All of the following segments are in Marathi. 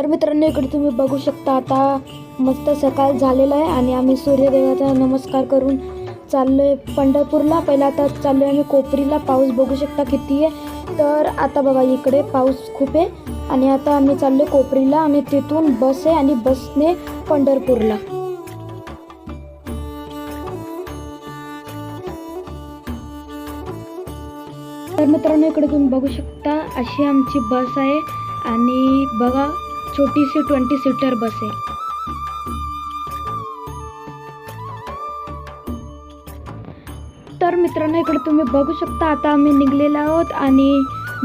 तर मित्रांनो इकडे तुम्ही बघू शकता आता मस्त सकाळ झालेला आहे आणि आम्ही सूर्यदेवाचा नमस्कार करून चाललो आहे पंढरपूरला. पहिला आता चाललो आहे आम्ही कोपरीला. पाऊस बघू शकता किती आहे. तर आता बघा इकडे पाऊस खूप आहे. आणि आता आम्ही चाललो कोपरीला. आणि तिथून बस आहे आणि बसने पंढरपूरला. तर मित्रांनो इकडे तुम्ही बघू शकता अशी आमची बस आहे. आणि बघा छोटीशी ट्वेंटी सीटर बस आहे तर मित्रांनो इकडे तुम्ही बघू शकता आता आम्ही निघलेलो आहोत आणि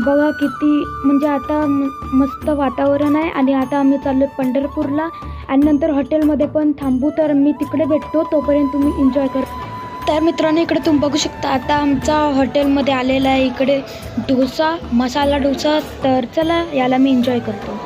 बघा किती म्हणजे आता मस्त वातावरण आहे आणि आता आम्ही चाललो पंढरपूरला आणि नंतर हॉटेलमध्ये पण थांबू तर मी तिकडे भेटतो तोपर्यंत तुम्ही एन्जॉय कर. तर मित्रांनो इकडे तुम्ही बघू शकता आता आमचा हॉटेलमध्ये आलेला आहे इकडे डोसा मसाला डोसा तर चला याला मी एन्जॉय करतो.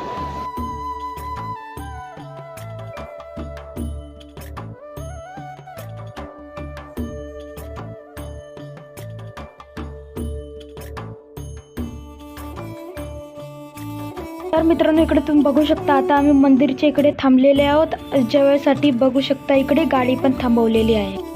तर मित्रांनो इकडे तुम्ही बघू शकता आता आम्ही मंदिरच्या इकडे थांबलेले आहोत. जेवायसाठी बघू शकता इकडे गाडी पण थांबवलेली आहे.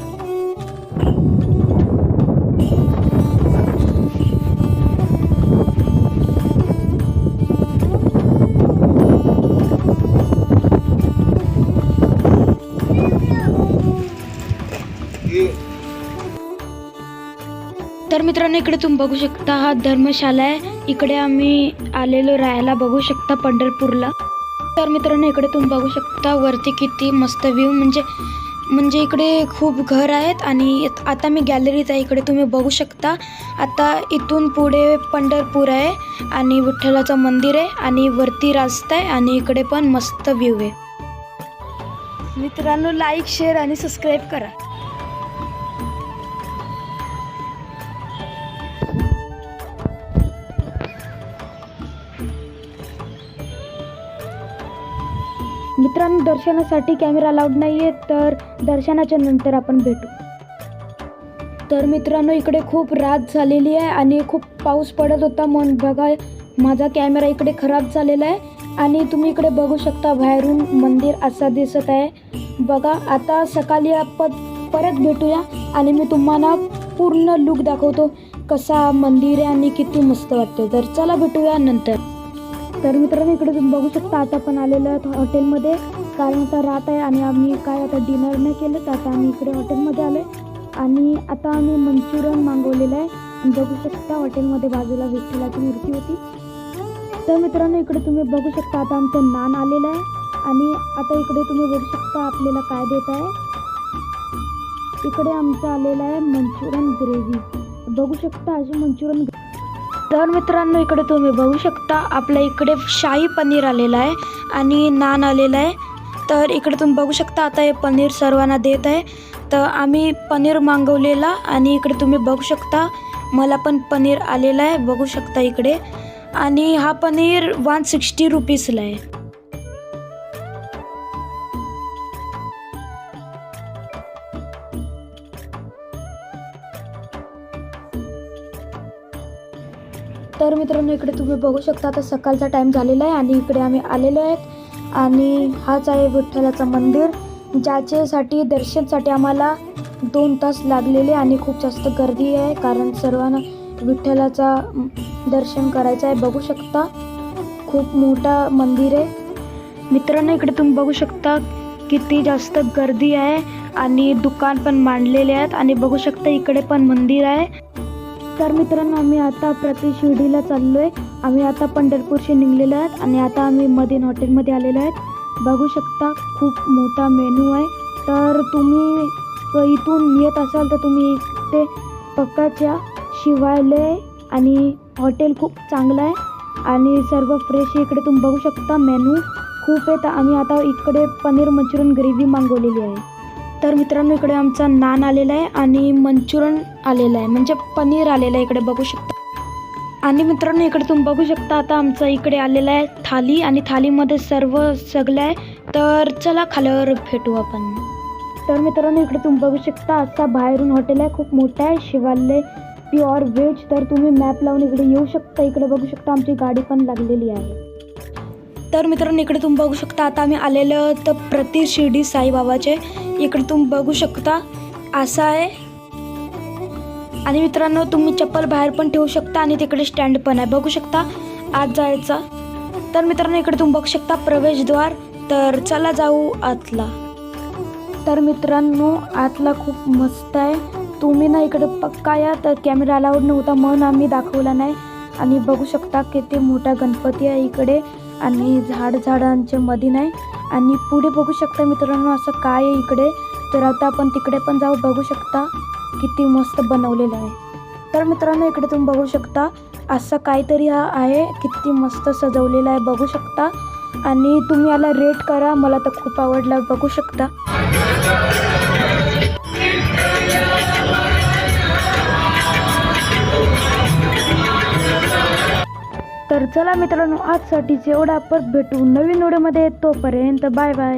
मित्रांनो इकडे तुम्ही बघू शकता हा धर्मशाला आहे. इकडे आम्ही आलेलो राहायला बघू शकता पंढरपूरला. तर मित्रांनो इकडे तुम्ही बघू शकता वरती किती मस्त व्ह्यू म्हणजे म्हणजे इकडे खूप घर आहेत आणि आता मी गॅलरीत आहे इकडे तुम्ही बघू शकता. आता इथून पुढे पंढरपूर आहे आणि विठ्ठलाचं मंदिर आहे आणि वरती रास्ता आहे आणि इकडे पण मस्त व्ह्यू आहे. मित्रांनो लाईक शेअर आणि सबस्क्राईब करा. मित्रांनो दर्शनासाठी कॅमेरा लाऊड नाही आहे तर दर्शनाच्या नंतर आपण भेटू. तर मित्रांनो इकडे खूप रात झालेली आहे आणि खूप पाऊस पडत होता म्हणून बघा माझा कॅमेरा इकडे खराब झालेला आहे आणि तुम्ही इकडे बघू शकता बाहेरून मंदिर असा दिसत आहे. बघा आता सकाळी आपण परत भेटूया आणि मी तुम्हाला पूर्ण लुक दाखवतो कसा मंदिर आहे आणि किती मस्त वाटतं तर चला भेटूया नंतर. तर मित्रांनो इकडे तुम्ही बघू शकता आता पण आलेलो आहोत हॉटेलमध्ये. कारण आता रात आहे आणि आम्ही काय आता डिनर नाही केलं तर आता आम्ही इकडे हॉटेलमध्ये आलो आहे आणि आता आम्ही मंचुरियन मागवलेलं आहे. बघू शकता हॉटेलमध्ये बाजूला विठ्ठलाची मूर्ती होती. तर मित्रांनो इकडे तुम्ही बघू शकता आता आमचं नान आलेलं आहे. आणि आता इकडे तुम्ही बघू शकता आपल्याला काय देत आहे. इकडे आमचं आलेलं आहे मंचुरियन ग्रेव्ही. बघू शकता अशी मंचुरियन तर मित्रांनो इकडे तुम्ही बघू शकता आपल्या इकडे शाही पनीर आलेलं आहे आणि नान आलेलं आहे. तर इकडे तुम्ही बघू शकता आता हे पनीर सर्वांना देत आहे. तर आम्ही पनीर मागवलेला आणि इकडे तुम्ही बघू शकता मला पण पनीर आलेलं आहे बघू शकता इकडे. आणि हा पनीर वन सिक्स्टी रुपीजला आहे. तर मित्रांनो इकडे तुम्ही बघू शकता आता सकाळचा टाईम झालेला आहे आणि इकडे आम्ही आलेलो आहेत. आणि हाच आहे विठ्ठलाचं मंदिर ज्याच्यासाठी दर्शनसाठी आम्हाला दोन तास लागलेले आणि खूप जास्त गर्दी आहे कारण सर्वांना विठ्ठलाचा दर्शन करायचं आहे. बघू शकता खूप मोठा मंदिर आहे. मित्रांनो इकडे तुम्ही बघू शकता किती जास्त गर्दी आहे आणि दुकान पण मांडलेले आहेत. आणि बघू शकता इकडे पण मंदिर आहे. तर मित्रांनो आम्ही आता प्रतिशिर्डीला चाललो आहे आम्ही आता पंढरपूरशी निघलेलो आहेत आणि आता आम्ही मदीन हॉटेलमध्ये आलेलो आहेत. बघू शकता खूप मोठा मेनू आहे. तर तुम्ही इथून येत असाल तर तुम्ही ते पक्काच्या शिवायलय आणि हॉटेल खूप चांगलं आहे. आणि सर्व फ्रेश इकडे तुम्ही बघू शकता मेनू खूप आहे. तर आम्ही आता इकडे पनीर मंचुरियन ग्रेव्ही मागवलेली आहे. तर मित्रांनो इकडे आमचा नान आलेला आहे आणि मंचुरियन आलेलं आहे. म्हणजे पनीर आलेलं आहे इकडे बघू शकता. आणि मित्रांनो इकडे तुम्ही बघू शकता आता आमचं इकडे आलेला आहे थाली आणि थालीमध्ये सर्व सगळं आहे. तर चला खाल्यावर भेटू आपण. तर मित्रांनो इकडे तुम्ही बघू शकता असा बाहेरून हॉटेल आहे खूप मोठं आहे शिवालय प्युअर व्हेज. तर तुम्ही मॅप लावून इकडे येऊ शकता इकडे बघू शकता आमची गाडी पण लागलेली आहे. तर मित्रांनो इकडे तुम्ही बघू शकता आता आम्ही आलेलं तर प्रति शिर्डी साईबाबाचे. इकडे तुम्ही बघू शकता असं आहे. आणि मित्रांनो तुम्ही चप्पल बाहेर पण ठेवू शकता आणि तिकडे स्टँड पण आहे. बघू शकता आत जायचा. तर मित्रांनो इकडे तुम्ही बघू शकता प्रवेशद्वार. तर चला जाऊ आतला. तर मित्रांनो आतला खूप मस्त आहे. तुम्ही ना इकडे पक्का या तर कॅमेरा अलाउड नव्हता म्हणून आम्ही दाखवला नाही. आणि बघू शकता किती मोठा गणपती आहे इकडे. आणि झाड झाडांच्या मध्ये नाही. आणि पुढे बघू शकता मित्रांनो असं काय आहे इकडे? तर आता आपण तिकडे पण जाऊ बघू शकता किती मस्त बनवलेलं आहे. तर मित्रांनो इकडे तुम्ही बघू शकता असं काहीतरी हा आहे किती मस्त सजवलेलं आहे बघू शकता. आणि तुम्ही याला रेट करा मला तर खूप आवडला बघू शकता. चला मित्रांनो आजसाठी जेवढा परत भेटू नवीन व्हिडिओमध्ये तोपर्यंत बाय बाय.